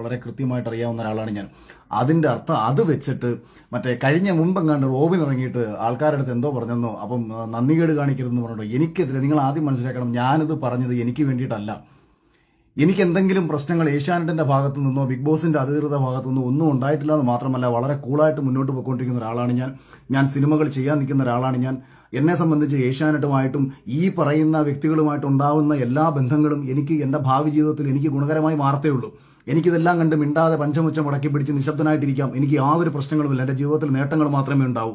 വളരെ കൃത്യമായിട്ട് അറിയാവുന്ന ഒരാളാണ് ഞാൻ. അതിന്റെ അർത്ഥം അത് വെച്ചിട്ട് മറ്റേ കഴിഞ്ഞ മുമ്പെങ്ങാണ്ട് റോബിൻ ഇറങ്ങിയിട്ട് ആൾക്കാരുടെ അടുത്ത് എന്തോ പറഞ്ഞെന്നോ അപ്പം നന്ദികേട് കാണിക്കരുതെന്ന് പറഞ്ഞിട്ടോ എനിക്കെതിരെ നിങ്ങൾ ആദ്യം മനസ്സിലാക്കണം ഞാനിത് പറഞ്ഞത് എനിക്ക് വേണ്ടിയിട്ടല്ല. എനിക്ക് എന്തെങ്കിലും പ്രശ്നങ്ങൾ ഏഷ്യാനെറ്റിന്റെ ഭാഗത്തു നിന്നോ ബിഗ് ബോസിന്റെ അധികൃത ഭാഗത്തു നിന്നോ ഒന്നും ഉണ്ടായിട്ടില്ല എന്ന് മാത്രമല്ല വളരെ കൂളായിട്ട് മുന്നോട്ട് പോയിക്കൊണ്ടിരിക്കുന്ന ഒരാളാണ് ഞാൻ. ഞാൻ സിനിമകൾ ചെയ്യാൻ നിൽക്കുന്ന ഒരാളാണ് ഞാൻ. എന്നെ സംബന്ധിച്ച് ഏഷ്യാനെറ്റുമായിട്ടും ഈ പറയുന്ന വ്യക്തികളുമായിട്ടുണ്ടാവുന്ന എല്ലാ ബന്ധങ്ങളും എനിക്ക് എന്റെ ഭാവി ജീവിതത്തിൽ എനിക്ക് ഗുണകരമായി മാറത്തേ ഉള്ളൂ. എനിക്കിതെല്ലാം കണ്ട് മിണ്ടാതെ പഞ്ചമുച്ചം മുടക്കി പിടിച്ച് നിശബ്ദനായിട്ടിരിക്കാം. എനിക്ക് യാതൊരു പ്രശ്നങ്ങളുമില്ല. എന്റെ ജീവിതത്തിൽ നേട്ടങ്ങൾ മാത്രമേ ഉണ്ടാവൂ.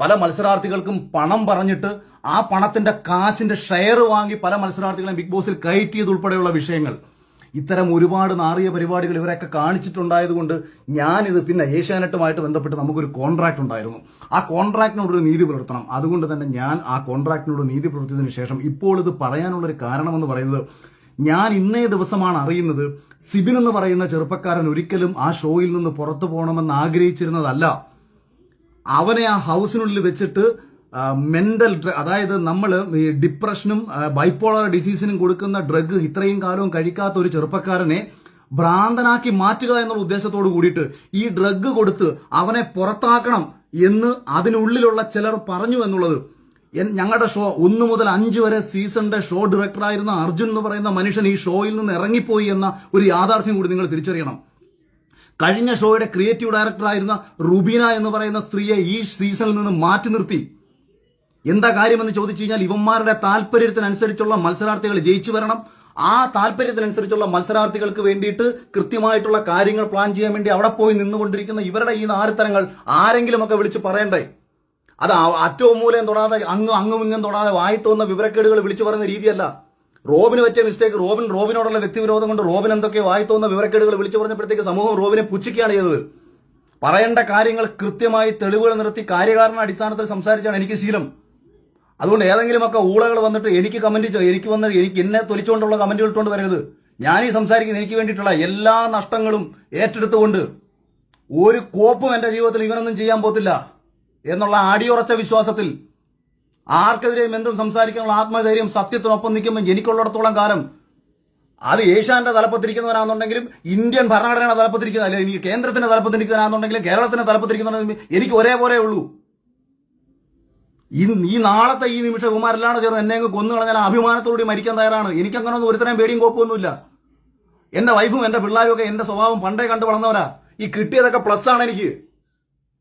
പല മത്സരാർത്ഥികൾക്കും പണം പറഞ്ഞിട്ട് ആ പണത്തിന്റെ കാശിന്റെ ഷെയർ വാങ്ങി പല മത്സരാർത്ഥികളെയും ബിഗ് ബോസിൽ കയറ്റിയതുൾപ്പെടെയുള്ള വിഷയങ്ങൾ. ഇത്തരം ഒരുപാട് നാറിയ പരിപാടികൾ ഇവരൊക്കെ കാണിച്ചിട്ടുണ്ടായതുകൊണ്ട് ഞാനിത് പിന്നെ ഏഷ്യാനെറ്റുമായിട്ട് ബന്ധപ്പെട്ട് നമുക്കൊരു കോൺട്രാക്ട് ഉണ്ടായിരുന്നു. ആ കോൺട്രാക്ടിനോടൊരു നീതി പുലർത്തണം. അതുകൊണ്ട് തന്നെ ഞാൻ ആ കോൺട്രാക്ടിനോട് നീതി പുലർത്തിയതിനു ശേഷം ഇപ്പോൾ ഇത് പറയാനുള്ള ഒരു കാരണമെന്ന് പറയുന്നത് ഞാൻ ഇന്നേ ദിവസമാണ് അറിയുന്നത് സിബിൻ എന്ന് പറയുന്ന ചെറുപ്പക്കാരൻ ഒരിക്കലും ആ ഷോയിൽ നിന്ന് പുറത്തു പോകണമെന്ന് ആഗ്രഹിച്ചിരുന്നതല്ല. അവനെ ആ ഹൗസിനുള്ളിൽ വെച്ചിട്ട് മെന്റൽ അതായത് നമ്മൾ ഈ ഡിപ്രഷനും ബൈപ്പോളർ ഡിസീസിനും കൊടുക്കുന്ന ഡ്രഗ് ഇത്രയും കാലവും കഴിക്കാത്ത ഒരു ചെറുപ്പക്കാരനെ ഭ്രാന്തനാക്കി മാറ്റുക എന്നുള്ള ഉദ്ദേശത്തോട് കൂടിയിട്ട് ഈ ഡ്രഗ് കൊടുത്ത് അവനെ പുറത്താക്കണം എന്ന് അതിനുള്ളിലുള്ള ചിലർ പറഞ്ഞു എന്നുള്ളത്. ഞങ്ങളുടെ ഷോ ഒന്ന് മുതൽ അഞ്ച് വരെ സീസണിന്റെ ഷോ ഡയറക്ടറായിരുന്ന അർജുൻ എന്ന് പറയുന്ന മനുഷ്യൻ ഈ ഷോയിൽ നിന്ന് ഇറങ്ങിപ്പോയി എന്ന ഒരു യാഥാർത്ഥ്യം കൂടി നിങ്ങൾ തിരിച്ചറിയണം. കഴിഞ്ഞ ഷോയുടെ ക്രിയേറ്റീവ് ഡയറക്ടറായിരുന്ന റുബീന എന്ന് പറയുന്ന സ്ത്രീയെ ഈ സീസണിൽ നിന്ന് മാറ്റി നിർത്തി. എന്താ കാര്യമെന്ന് ചോദിച്ചു കഴിഞ്ഞാൽ ഇവന്മാരുടെ താല്പര്യത്തിനനുസരിച്ചുള്ള മത്സരാർത്ഥികൾ ജയിച്ചു വരണം. ആ താല്പര്യത്തിനനുസരിച്ചുള്ള മത്സരാർത്ഥികൾക്ക് വേണ്ടിയിട്ട് കൃത്യമായിട്ടുള്ള കാര്യങ്ങൾ പ്ലാൻ ചെയ്യാൻ വേണ്ടി അവിടെ പോയി നിന്നുകൊണ്ടിരിക്കുന്ന ഇവരുടെ ഈ നാരിത്തരങ്ങൾ ആരെങ്കിലുമൊക്കെ വിളിച്ച് പറയണ്ടേ? അത് അറ്റവും മൂലം തൊടാതെ അങ്ങും അങ്ങും ഇങ്ങും തൊടാതെ വായി തോന്നുന്ന വിവരക്കേടുകൾ വിളിച്ചു പറയുന്ന രീതിയല്ല. റോബിന് പറ്റിയ മിസ്റ്റേക്ക് റോബിൻ റോബിനോടുള്ള വ്യക്തിവിരോധം കൊണ്ട് റോബിൻ എന്തൊക്കെ വായി തോന്നുന്ന വിവരക്കേടുകൾ വിളിച്ചു പറഞ്ഞപ്പോഴത്തേക്ക് സമൂഹം റോബിനെ പുച്ഛിക്കുകയാണ് ചെയ്തത്. പറയേണ്ട കാര്യങ്ങൾ കൃത്യമായി തെളിവുകൾ നിർത്തി കാര്യകാരണ അടിസ്ഥാനത്തിൽ സംസാരിച്ചാണ് എനിക്ക് ശീലം. അതുകൊണ്ട് ഏതെങ്കിലുമൊക്കെ ഊളകൾ വന്നിട്ട് എനിക്ക് കമന്റ് എനിക്ക് വന്ന എനിക്ക് എന്നെ തൊലിച്ചുകൊണ്ടുള്ള കമന്റുകൾ ഇട്ടുകൊണ്ട് വരരുത്. ഞാൻ ഈ സംസാരിക്കുന്ന എനിക്ക് വേണ്ടിയിട്ടുള്ള എല്ലാ നഷ്ടങ്ങളും ഏറ്റെടുത്തുകൊണ്ട് ഒരു കോപ്പും എന്റെ ജീവിതത്തിൽ ഇവനൊന്നും ചെയ്യാൻ പോത്തില്ല എന്നുള്ള അടിയുറച്ച വിശ്വാസത്തിൽ ആർക്കെതിരെയും എന്തും സംസാരിക്കാനുള്ള ആത്മധൈര്യം സത്യത്തിനൊപ്പം നിൽക്കുമ്പോൾ എനിക്കുള്ളിടത്തോളം കാലം അത് ഏഷ്യാന്റെ തലപ്പത്തിരിക്കുന്നവനാണെന്നുണ്ടെങ്കിലും ഇന്ത്യൻ ഭരണഘടനയുടെ തലപ്പത്തിരിക്കുന്ന അല്ലെങ്കിൽ കേന്ദ്രത്തിന്റെ തലപ്പത്തിരിക്കുന്നവനാണെന്നുണ്ടെങ്കിലും കേരളത്തിന്റെ തലപ്പത്തിരിക്കുന്നവനാണെങ്കിലും എനിക്ക് ഒരേപോലെ ഉള്ളൂ. ഈ നാളത്തെ ഈ നിമിഷം കുമാരെല്ലാം ചേർന്ന് എന്നെ അങ്ങ് കൊന്നു കളഞ്ഞാൽ അഭിമാനത്തോടുകൂടി മരിക്കാൻ തയ്യാറാണ്. എനിക്കങ്ങനെ ഒന്നും ഒരുത്തരം പേടിയും കോപ്പൊന്നുമില്ല എന്റെ വൈഫും എന്റെ പിള്ളേരും ഒക്കെ എന്റെ സ്വഭാവം പണ്ടേ കണ്ടു വളർന്നവരാ. ഈ കിട്ടിയതൊക്കെ പ്ലസ് ആണ് എനിക്ക്.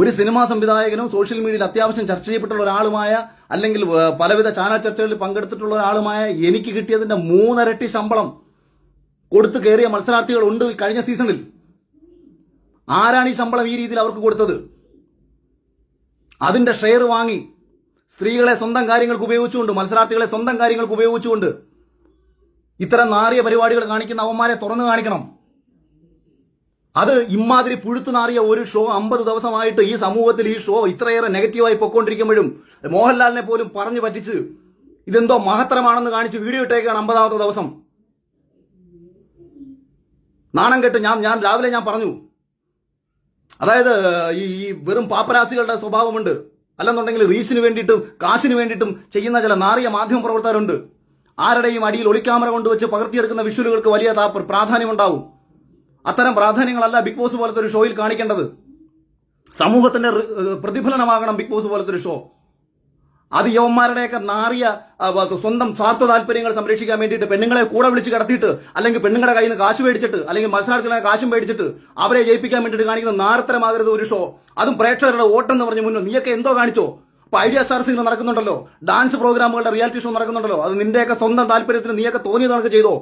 ഒരു സിനിമാ സംവിധായകനും സോഷ്യൽ മീഡിയയിൽ അത്യാവശ്യം ചർച്ച ചെയ്യപ്പെട്ടുള്ള ഒരാളുമായ അല്ലെങ്കിൽ പലവിധ ചാനൽ ചർച്ചകളിൽ പങ്കെടുത്തിട്ടുള്ള ഒരാളുമായ എനിക്ക് കിട്ടിയതിന്റെ മൂന്നരട്ടി ശമ്പളം കൊടുത്തു കയറിയ മത്സരാർത്ഥികൾ ഉണ്ട് കഴിഞ്ഞ സീസണിൽ. ആരാണ് ഈ ശമ്പളം ഈ രീതിയിൽ അവർക്ക് കൊടുത്തത്? അതിന്റെ ഷെയർ വാങ്ങി സ്ത്രീകളെ സ്വന്തം കാര്യങ്ങൾക്ക് ഉപയോഗിച്ചുകൊണ്ട് മത്സരാർത്ഥികളെ സ്വന്തം കാര്യങ്ങൾക്ക് ഉപയോഗിച്ചുകൊണ്ട് ഇത്തരം നാറിയ പരിപാടികൾ കാണിക്കുന്ന അവന്മാരെ തുറന്നു കാണിക്കണം. അത് ഇമാതിരി പുഴുത്തു നാറിയ ഒരു ഷോ അമ്പത് ദിവസമായിട്ട് ഈ സമൂഹത്തിൽ ഈ ഷോ ഇത്രയേറെ നെഗറ്റീവായി പൊക്കോണ്ടിരിക്കുമ്പോഴും മോഹൻലാലിനെ പോലും പറഞ്ഞു പറ്റിച്ച് ഇതെന്തോ മഹത്തരമാണെന്ന് കാണിച്ച് വീഡിയോ ഇട്ടേക്കാണ് അമ്പതാമത്തെ ദിവസം. നാണം കെട്ട് ഞാൻ ഞാൻ രാവിലെ ഞാൻ പറഞ്ഞു. അതായത് ഈ ഈ വെറും പാപ്പരാസികളുടെ സ്വഭാവമുണ്ട്. അല്ലെന്നുണ്ടെങ്കിൽ റീച്ചിന് വേണ്ടിയിട്ടും കാശിന് വേണ്ടിയിട്ടും ചെയ്യുന്ന ചില നാറിയ മാധ്യമ പ്രവർത്തകരുണ്ട്. ആരുടെയും അടിയിൽ ഒളിക്യാമറ കൊണ്ടുവച്ച് പകർത്തിയെടുക്കുന്ന വിഷ്വലുകൾക്ക് വലിയ പ്രാധാന്യമുണ്ടാവും. അത്തരം പ്രാധാന്യങ്ങളല്ല ബിഗ് ബോസ് പോലത്തെ ഒരു ഷോയിൽ കാണിക്കേണ്ടത്. സമൂഹത്തിന്റെ പ്രതിഫലനമാകണം ബിഗ് ബോസ് പോലത്തെ ഒരു ഷോ. അത് യവന്മാരുടെയൊക്കെ നാറിയ സ്വന്തം സ്വാർത്ഥ താല്പര്യങ്ങൾ സംരക്ഷിക്കാൻ വേണ്ടിയിട്ട് പെണ്ണുങ്ങളെ കൂടെ വിളിച്ച് കിടത്തിയിട്ട് അല്ലെങ്കിൽ പെണ്ണുങ്ങളുടെ കയ്യിൽ നിന്ന് കാശ് മേടിച്ചിട്ട് അല്ലെങ്കിൽ മത്സരാർത്ഥികളെ കാശും മേടിച്ചിട്ട് അവരെ ജയിപ്പിക്കാൻ വേണ്ടിയിട്ട് കാണിക്കുന്ന നാരത്തരമാകരുത് ഒരു ഷോ. അതും പ്രേക്ഷകരുടെ ഓട്ടം എന്ന് പറഞ്ഞ് മുന്നോ നീയൊക്കെ എന്തോ കാണിച്ചോ? ഇപ്പൊ ഐഡിയ സ്റ്റാർസ് ഇങ്ങനെ നടക്കുന്നുണ്ടല്ലോ. ഡാൻസ് പ്രോഗ്രാമുകളുടെ റിയാലിറ്റി ഷോ നടക്കുന്നുണ്ടല്ലോ. അത് നിന്റെയൊക്കെ സ്വന്തം താല്പര്യത്തിന് നീയൊക്കെ തോന്നിയത് നടക്കുക ചെയ്തോ?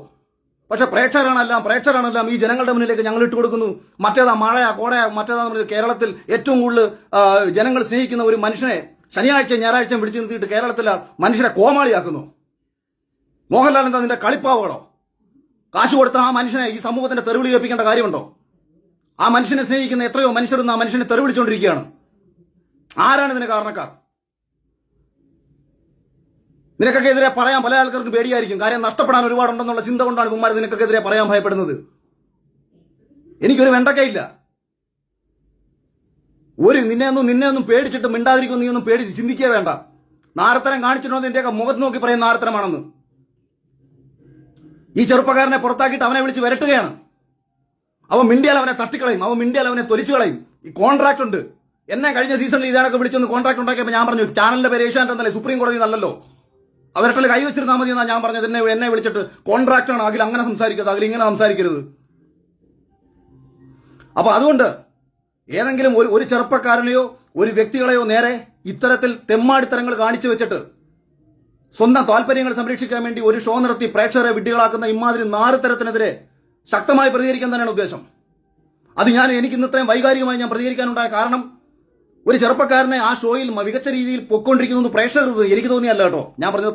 പക്ഷെ പ്രേക്ഷകരാണെല്ലാം പ്രേക്ഷകരാണെല്ലാം ഈ ജനങ്ങളുടെ മുന്നിലേക്ക് ഞങ്ങൾ ഇട്ട് കൊടുക്കുന്നു. മറ്റേതാ മഴയാ കോടയാ മറ്റേതാ കേരളത്തിൽ ഏറ്റവും കൂടുതൽ ജനങ്ങൾ സ്നേഹിക്കുന്ന ഒരു മനുഷ്യനെ ശനിയാഴ്ച ഞായറാഴ്ച വിളിച്ചു നിർത്തിയിട്ട് കേരളത്തിലെ മനുഷ്യരെ കോമാളിയാക്കുന്നു. മോഹൻലാൽ എന്താ നിന്റെ കളിപ്പാവുകളോ? കാശ് കൊടുത്ത ആ മനുഷ്യനെ ഈ സമൂഹത്തിന്റെ തെരുവിളി കേൾപ്പിക്കേണ്ട കാര്യമുണ്ടോ? ആ മനുഷ്യനെ സ്നേഹിക്കുന്ന എത്രയോ മനുഷ്യർ ആ മനുഷ്യനെ തെരുവിളിച്ചുകൊണ്ടിരിക്കുകയാണ് ആരാണ് ഇതിന് കാരണക്കാർ? നിനക്കൊക്കെ എതിരെ പറയാൻ പല ആൾക്കാർക്ക് പേടിയായിരിക്കും. കാര്യം നഷ്ടപ്പെടാൻ ഒരുപാടുണ്ടെന്നുള്ള ചിന്ത കൊണ്ടാണ് കുമാർ നിനക്കൊക്കെ എതിരെ പറയാൻ ഭയപ്പെടുന്നത്. എനിക്കൊരു വെണ്ടക്കയില്ല. ഒരു നിന്നെ ഒന്നും നിന്നെ ഒന്നും പേടിച്ചിട്ട് മിണ്ടാതിരിക്കും നീ ഒന്നും പേടിച്ച് ചിന്തിക്കുക വേണ്ട. നാരത്തരം കാണിച്ചിട്ടുണ്ടോ എന്റെയൊക്കെ മുഖത്ത് നോക്കി പറയുന്ന നാരത്തരമാണെന്ന് ഈ ചെറുപ്പക്കാരനെ പുറത്താക്കിയിട്ട് അവനെ വിളിച്ച് വരട്ടുകയാണ്. അവൻ മിണ്ടിയാൽ അവനെ തട്ടിക്കളയും. അവൻ മിണ്ടിയാൽ അവനെ തൊലിച്ചു കളയും. ഈ കോൺട്രാക്ട് ഉണ്ട്. എന്നെ കഴിഞ്ഞ സീസണിൽ ഇതാണൊക്കെ വിളിച്ചൊന്ന് കോൺട്രാക്ട് ഉണ്ടാക്കിയപ്പോൾ ഞാൻ പറഞ്ഞു ചാനലിന്റെ പേര് എന്നല്ലേ? സുപ്രീം കോടതി നല്ലല്ലോ അവരുടെ കൈ വെച്ചിരുന്നാൽ മതി എന്നാ ഞാൻ പറഞ്ഞത്. എന്നെ എന്നെ വിളിച്ചിട്ട് കോൺട്രാക്ട് ആണ്. അഖിൽ അങ്ങനെ സംസാരിക്കരുത്. അഖിൽ ഇങ്ങനെ സംസാരിക്കരുത്. അപ്പൊ അതുകൊണ്ട് ഏതെങ്കിലും ഒരു ഒരു ചെറുപ്പക്കാരനെയോ ഒരു വ്യക്തികളെയോ നേരെ ഇത്തരത്തിൽ തെമ്മാടിത്തരങ്ങൾ കാണിച്ചു വെച്ചിട്ട് സ്വന്തം താല്പര്യങ്ങൾ സംരക്ഷിക്കാൻ വേണ്ടി ഒരു ഷോ നടത്തി പ്രേക്ഷകരെ വിഡ്ഢികളാക്കുന്ന ഇമാതിരി നാറുതരത്തിനെതിരെ ശക്തമായി പ്രതികരിക്കാൻ തന്നെയാണ് ഉദ്ദേശം. അത് ഞാൻ എനിക്ക് ഇന്ന് ഇത്രയും വൈകാരികമായി ഞാൻ പ്രതികരിക്കാനുണ്ടായ കാരണം ഒരു ചെറുപ്പക്കാരനെ ആ ഷോയിൽ മികച്ച രീതിയിൽ പൊക്കൊണ്ടിരിക്കുന്നത് പ്രേക്ഷകർ എനിക്ക് തോന്നിയല്ല കേട്ടോ. ഞാൻ പറഞ്ഞത്